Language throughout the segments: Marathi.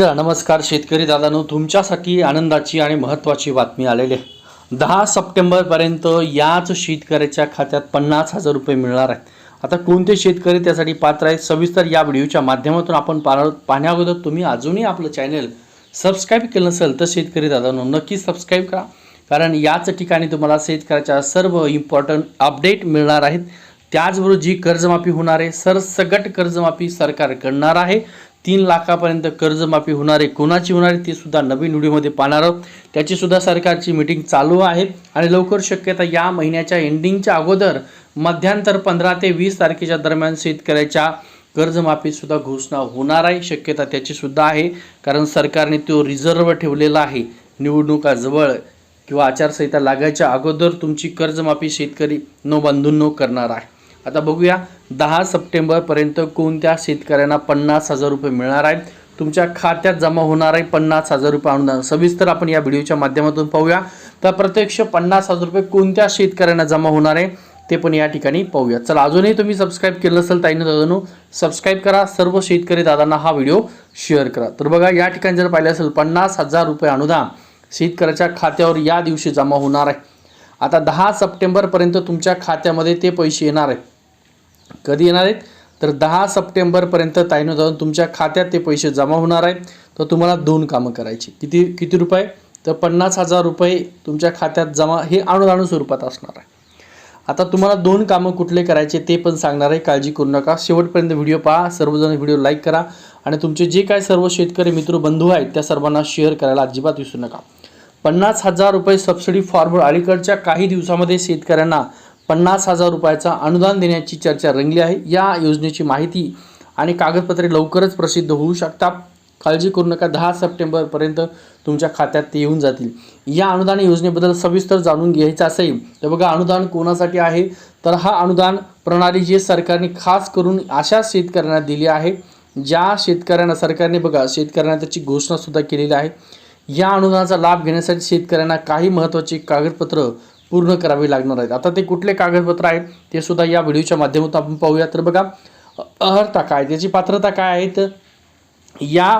चला नमस्कार शेतकरी दादानो. तुमच्यासाठी आनंदाची आणि महत्त्वाची बातमी आलेली आहे. दहा सप्टेंबरपर्यंत याच शेतकऱ्याच्या खात्यात पन्नास हजार रुपये मिळणार आहेत. आता कोणते शेतकरी त्यासाठी पात्र आहेत सविस्तर या व्हिडिओच्या माध्यमातून आपण पाहणार पाहण्या अगोदर तुम्ही अजूनही आपलं चॅनल सबस्क्राईब केलं नसेल तर शेतकरी दादांनो नक्की सबस्क्राईब करा. कारण याच ठिकाणी तुम्हाला शेतकऱ्याच्या सर्व इम्पॉर्टंट अपडेट मिळणार आहेत. त्याचबरोबर जी कर्जमाफी होणार आहे सरसगट कर्जमाफी सरकार करणार आहे. तीन लाखापर्यंत कर्जमाफी होणार आहे कोणाची होणार आहे ते सुद्धा नवीन व्हिडिओमध्ये पाहणार आहोत. त्याची सुद्धा सरकारची मीटिंग चालू आहे आणि लवकर शक्यता या महिन्याच्या एंडिंगच्या अगोदर मध्यांतर पंधरा ते वीस तारखेच्या दरम्यान शेतकऱ्याच्या कर्जमाफीसुद्धा घोषणा होणार आहे. शक्यता त्याची सुद्धा आहे कारण सरकारने तो रिझर्व्ह ठेवलेला आहे. निवडणुका जवळ किंवा आचारसंहिता लागायच्या अगोदर तुमची कर्जमाफी शेतकरी नो बंधूंनो करणार आहे. आता बघूया दहा सप्टेंबरपर्यंत कोणत्या शेतकऱ्यांना पन्नास हजार रुपये मिळणार आहेत? तुमच्या खात्यात जमा होणार आहे पन्नास हजार रुपये अनुदान. सविस्तर आपण या व्हिडिओच्या माध्यमातून पाहूया. तर प्रत्यक्ष पन्नास हजार रुपये कोणत्या शेतकऱ्यांना जमा होणार आहे ते पण या ठिकाणी पाहूया. चला अजूनही तुम्ही सबस्क्राईब केलं असेल ताईनं दादानो सबस्क्राईब करा. सर्व शेतकरी दादांना हा व्हिडिओ शेअर करा. तर बघा या ठिकाणी जर पाहिलं असेल पन्नास हजार रुपये अनुदान शेतकऱ्याच्या खात्यावर या दिवशी जमा होणार आहे. आता दहा सप्टेंबरपर्यंत तुमच्या खात्यामध्ये ते पैसे येणार आहेत. कधी येणार आहेत? तर दहा सप्टेंबरपर्यंत ताईनं जाऊन तुमच्या खात्यात ते पैसे जमा होणार आहेत. तर तुम्हाला दोन कामं करायची. किती किती रुपये? तर पन्नास हजार रुपये तुमच्या खात्यात जमा हे अनुदान स्वरूपात असणार आहे. आता तुम्हाला दोन कामं कुठले करायचे ते पण सांगणार आहे. काळजी करू नका. शेवटपर्यंत व्हिडिओ पहा. सर्वजण व्हिडिओ लाईक करा. आणि तुमचे जे काय सर्व शेतकरी मित्र बंधू आहेत त्या सर्वांना शेअर करायला अजिबात विसरू नका. पन्नास हजार रुपये सबसिडी फॉर्मवर अलीकडच्या काही दिवसामध्ये शेतकऱ्यांना पन्नास हजार रुपयाचा अनुदान देण्याची चर्चा रंगली आहे. या योजनेची माहिती आणि कागदपत्रे लवकरच प्रसिद्ध होऊ शकतात. काळजी करू नका. दहा सप्टेंबरपर्यंत तुमच्या खात्यात ते येऊन जातील. या अनुदान योजनेबद्दल सविस्तर जाणून घ्यायचं असेल तर बघा अनुदान कोणासाठी आहे? तर हा अनुदान प्रणाली जे सरकारने खास करून अशा शेतकऱ्यांना दिली आहे ज्या शेतकऱ्यांना सरकारने बघा शेतकऱ्यांना त्याची घोषणासुद्धा केलेली आहे. या अनुदानाचा लाभ घेण्यासाठी शेतकऱ्यांना काही महत्त्वाची कागदपत्र पूर्ण करावी लागणार आहेत. आता ते कुठले कागदपत्र आहेत ते सुद्धा या व्हिडिओच्या माध्यमातून आपण पाहूया. तर बघा अर्हता काय? त्याची पात्रता काय आहे तर या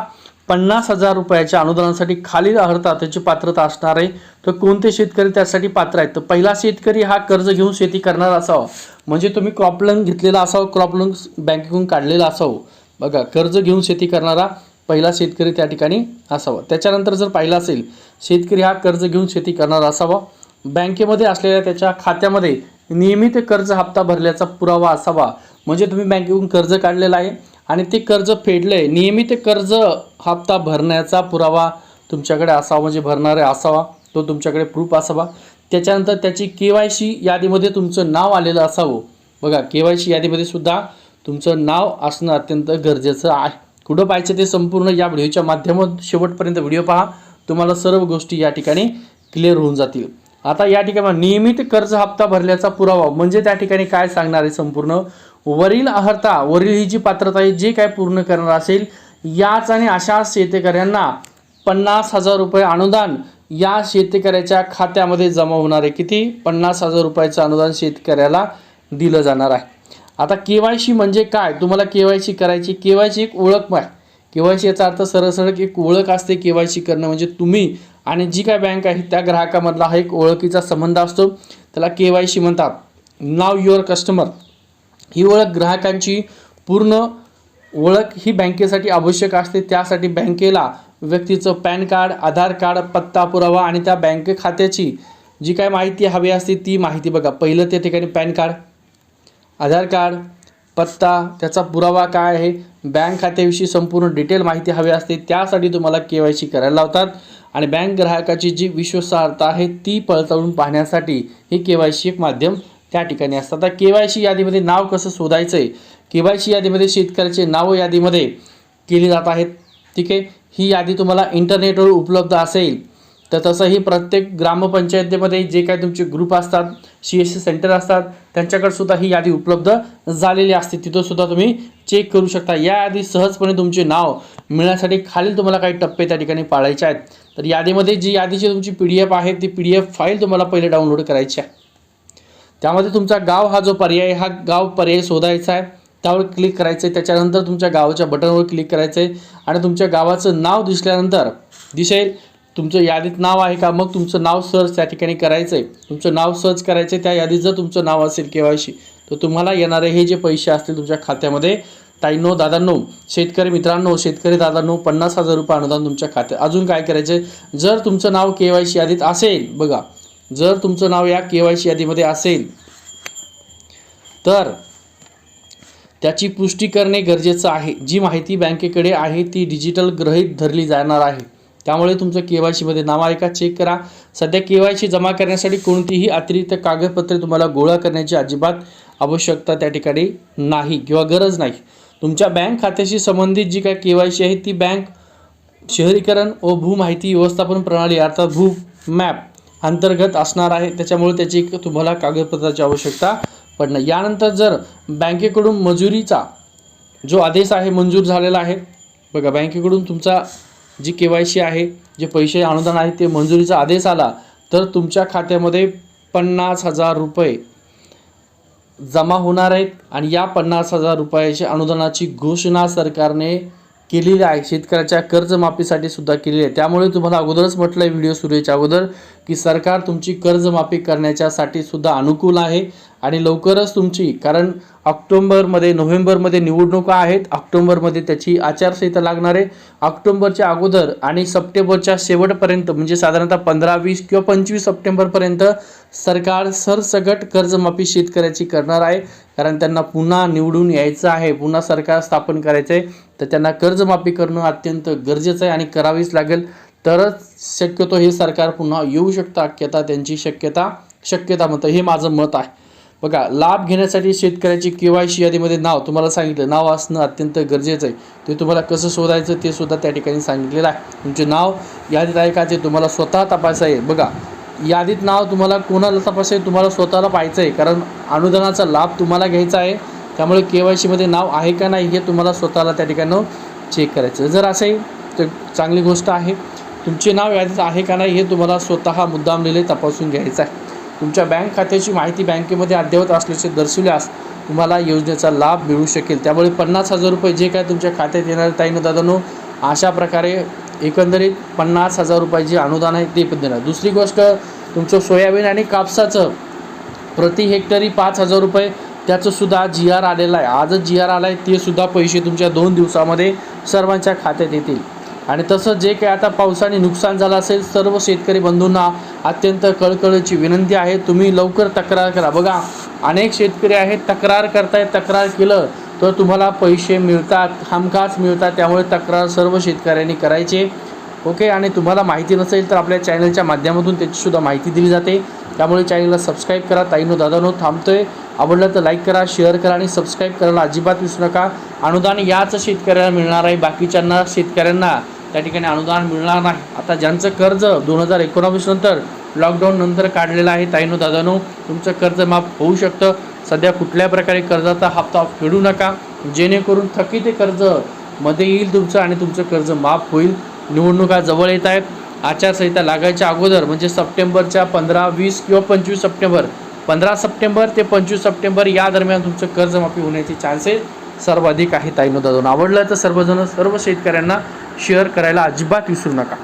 पन्नास हजार रुपयाच्या अनुदानासाठी खालील अर्हता त्याची पात्रता असणार आहे. तर कोणते शेतकरी त्यासाठी पात्र आहेत? तर पहिला शेतकरी हा कर्ज घेऊन शेती करणारा असावा. म्हणजे तुम्ही क्रॉप लोन घेतलेला असावं क्रॉप लोन बँकेकडून काढलेला असावं. बघा कर्ज घेऊन शेती करणारा पहिला शेतकरी त्या ठिकाणी असावा. त्याच्यानंतर जर पाहिलं असेल शेतकरी हा कर्ज घेऊन शेती करणारा असावा. बँकेमध्ये असलेल्या त्याच्या खात्यामध्ये नियमित कर्ज हप्ता भरल्याचा पुरावा असावा. म्हणजे तुम्ही बँकेकडून कर्ज काढलेला आहे आणि ते कर्ज फेडलं आहे नियमित कर्ज हप्ता भरण्याचा पुरावा तुमच्याकडे असावा. म्हणजे भरणारे असावा तो तुमच्याकडे प्रूफ असावा. त्याच्यानंतर त्याची के वाय सी यादीमध्ये तुमचं नाव आलेलं असावं. बघा के वाय सी यादीमध्ये सुद्धा तुमचं नाव असणं अत्यंत गरजेचं आहे. कुठं पाहायचं ते संपूर्ण या व्हिडिओच्या माध्यमातून शेवटपर्यंत व्हिडिओ पहा. तुम्हाला सर्व गोष्टी या ठिकाणी क्लिअर होऊन जातील. आता या ठिकाणी नियमित कर्ज हप्ता भरल्याचा पुरावा म्हणजे त्या ठिकाणी काय सांगणार आहे संपूर्ण? वरील अर्हता वरील ही जी पात्रता आहे जे काय पूर्ण करणार असेल याच आणि अशा शेतकऱ्यांना पन्नास हजार रुपये अनुदान या शेतकऱ्याच्या खात्यामध्ये जमा होणार आहे. किती? पन्नास हजार रुपयाचं अनुदान शेतकऱ्याला दिलं जाणार आहे. आता के वाय सी म्हणजे काय? तुम्हाला के वाय सी करायची के वाय सी एक ओळख आहे के वाय सी याचा अर्थ सरळ सरळ एक ओळख असते के वाय सी करणं म्हणजे तुम्ही आणि जी काय बँक आहे त्या ग्राहकामधला हा एक ओळखीचा संबंध असतो. त्याला के वाय सी म्हणतात. नाव युअर कस्टमर. ही ओळख ग्राहकांची पूर्ण ओळख ही बँकेसाठी आवश्यक असते. त्यासाठी बँकेला व्यक्तीचं पॅन कार्ड आधार कार्ड पत्ता पुरावा आणि त्या बँक खात्याची जी काय माहिती हवी असते ती माहिती बघा. पहिलं त्या ठिकाणी पॅन कार्ड आधार कार्ड पत्ता त्याचा पुरावा काय आहे? बँक खात्याविषयी संपूर्ण डिटेल माहिती हवी असते त्यासाठी तुम्हाला के वाय सी करायला लावतात. आणि बँक ग्राहकाची जी विश्वासार्हता आहे ती पडताळून पाहण्यासाठी हे के वाय सी एक माध्यम त्या ठिकाणी असतात आता के वाय सी यादीमध्ये नाव कसं शोधायचं आहे के वाय सी यादीमध्ये शेतकऱ्याचे नावं यादीमध्ये केली जात आहेत. ठीक आहे? ही यादी तुम्हाला इंटरनेटवर उपलब्ध असेल. तर तसंही प्रत्येक ग्रामपंचायतीमध्ये जे काही तुमचे ग्रुप असतात सी एस सी सेंटर असतात त्यांच्याकडे सुद्धा ही यादी उपलब्ध झालेली असते. तिथं सुद्धा तुम्ही चेक करू शकता. या यादी सहजपणे तुमचे नाव मिळण्यासाठी खालील तुम्हाला काही टप्पे त्या ठिकाणी पाळायचे आहेत. तर यादीमध्ये जी यादीची तुमची पी डी एफ आहे ती पी डी एफ फाईल तुम्हाला पहिले डाउनलोड करायची आहे. त्यामध्ये तुमचा गाव हा जो पर्याय हा गाव पर्याय शोधायचा आहे. त्यावर क्लिक करायचं आहे. त्याच्यानंतर तुमच्या गावाच्या बटनवर क्लिक करायचं आहे. आणि तुमच्या गावाचं नाव दिसल्यानंतर दिसेल तुमचं यादीत नाव आहे का? मग तुमचं नाव सर्च त्या ठिकाणी करायचं आहे तुमचं नाव सर्च करायचं आहे त्या यादीत जर तुमचं नाव असेल के वाय सी तर तुम्हाला येणारे हे जे पैसे असतील तुमच्या खात्यामध्ये ताईंनो दादांनो शेतकरी मित्रांनो शेतकरी दादांनो पन्नास हजार रुपये अनुदान तुमच्या खात्यात. अजून काय करायचं आहे जर तुमचं नाव के वाय सी यादीत असेल बघा जर तुमचं नाव या के वाय सी यादीमध्ये असेल तर त्याची पुष्टी करणे गरजेचं आहे. जी माहिती बँकेकडे आहे ती डिजिटल ग्रहित धरली जाणार आहे. त्यामुळे तुमचं के वाय सीमध्ये नाव आहे का चेक करा. सध्या के वाय सी जमा करण्यासाठी कोणतीही अतिरिक्त कागदपत्रे तुम्हाला गोळा करण्याची अजिबात आवश्यकता त्या ठिकाणी नाही किंवा गरज नाही. तुमच्या बँक खात्याशी संबंधित जी काय के वाय सी आहे ती बँक शहरीकरण व भू माहिती व्यवस्थापन प्रणाली अर्थात भू मॅप अंतर्गत असणार आहे. त्याच्यामुळे त्याची तुम्हाला कागदपत्राची आवश्यकता पडणं यानंतर जर बँकेकडून मजुरीचा जो आदेश आहे मंजूर झालेला आहे बघा बँकेकडून तुमचा जी के वाय सी आहे जे पैसे अनुदान आहे ते मंजुरीचा आदेश आला तर तुमच्या खात्यामध्ये पन्नास हजार रुपये जमा होणार आहेत आणि या पन्नास हजार रुपयाची अनुदानाची घोषणा सरकारने केलेली आहे. शेतकऱ्याच्या कर्जमाफीसाठी सुद्धा केलेली आहे. त्यामुळे तुम्हाला अगोदरच म्हटलं आहे व्हिडिओ सुरू याच्या अगोदर की सरकार तुमची कर्जमाफी करण्याच्यासाठी सुद्धा अनुकूल आहे. आणि लवकरच तुमची कारण ऑक्टोंबरमध्ये नोव्हेंबरमध्ये निवडणुका आहेत. ऑक्टोंबरमध्ये त्याची आचारसंहिता लागणार आहे. ऑक्टोंबरच्या अगोदर आणि सप्टेंबरच्या शेवटपर्यंत म्हणजे साधारणतः पंधरा वीस किंवा पंचवीस सप्टेंबरपर्यंत सरकार सरसकट कर्जमाफी शेतकऱ्याची करणार आहे. कारण त्यांना पुन्हा निवडून यायचं आहे पुन्हा सरकार स्थापन करायचं आहे तर त्यांना कर्जमाफी करणं अत्यंत गरजेचं आहे आणि करावीच लागेल. तरच शक्यतो हे सरकार पुन्हा येऊ शकतं. शक्यता त्यांची शक्यता शक्यता म्हणतं हे माझं मत आहे. बघा लाभ घेण्यासाठी शेतकऱ्याची के वाय सी यादीमध्ये नाव तुम्हाला सांगितलं नाव असणं अत्यंत गरजेचं आहे. ते तुम्हाला कसं शोधायचं ते सुद्धा त्या ठिकाणी सांगितलेलं आहे. तुमचे नाव यादीत आहे का ते तुम्हाला स्वतः तपासायचं आहे. बघा यादीत नाव तुम्हाला कोणाला तपासायचं आहे तुम्हाला स्वतःला पाहायचं आहे. कारण अनुदानाचा लाभ तुम्हाला घ्यायचा आहे. त्यामुळे के वाय सीमध्ये नाव आहे का नाही हे तुम्हाला स्वतःला त्या ठिकाणी चेक करायचं जर असेल तर चांगली गोष्ट आहे. तुमचे नाव यादीत आहे का नाही हे तुम्हाला स्वतः मुद्दाम लिहिले तपासून घ्यायचं आहे. तुमच्या बँक खात्याची माहिती बँकेमध्ये अद्ययावत असल्याचे दर्शवल्यास तुम्हाला योजनेचा लाभ मिळू शकेल. त्यामुळे पन्नास हजार रुपये जे काय तुमच्या खात्यात येणार ताईनं दादानो अशा प्रकारे एकंदरीत पन्नास हजार रुपयाचे अनुदान आहे ते पण देणार. दुसरी गोष्ट तुमचं सोयाबीन आणि कापसाचं प्रति हेक्टरी पाच हजार रुपये त्याचं सुद्धा जी आर आलेलं आहे. आजच जी आर आला आहे ते सुद्धा पैसे तुमच्या दोन दिवसामध्ये सर्वांच्या खात्यात येतील. आणि तसं जे काही आता पावसाने नुकसान झालं असेल सर्व शेतकरी बंधूंना अत्यंत कळकळीची विनंती आहे. तुम्ही लवकर तक्रार करा. बघा अनेक शेतकरी आहेत तक्रार करताय तक्रार केलं तर तुम्हाला पैसे मिळतात हमखास मिळतात. त्यामुळे तक्रार सर्व शेतकऱ्यांनी करायचे. ओके आणि तुम्हाला माहिती नसेल तर आपल्या चॅनलच्या माध्यमातून त्याचीसुद्धा माहिती दिली जाते. त्यामुळे चॅनलला सबस्क्राईब करा. ताईनो दादानो थांबतोय. आवडलं तर लाईक करा शेअर करा आणि सबस्क्राईब करायला अजिबात विसरू नका. अनुदान याच शेतकऱ्याला मिळणार आहे. बाकीच्यांना शेतकऱ्यांना त्या ठिकाणी अनुदान मिळणार नाही. आता ज्यांचं कर्ज दोन हजार एकोणावीस नंतर लॉकडाऊन नंतर काढलेलं आहे ताईनो दादानो तुमचं कर्ज माफ होऊ शकतं. सध्या कुठल्या प्रकारे कर्जाचा हप्ता फेडू नका. जेणेकरून थकीत कर्जमध्ये येईल तुमचं आणि तुमचं कर्ज माफ होईल. निवडणुका जवळ येत आहेत. आचारसंहिता लागायच्या अगोदर म्हणजे सप्टेंबरच्या पंधरा वीस किंवा पंचवीस सप्टेंबर. पंधरा सप्टेंबर ते पंचवीस सप्टेंबर या दरम्यान तुमचं कर्जमाफी होण्याचे चान्सेस सर्वाधिक आहेत ताईनो दादून. आवडलं तर सर्वजण सर्व शेतकऱ्यांना शेअर करायला अजिबात विसरू नका.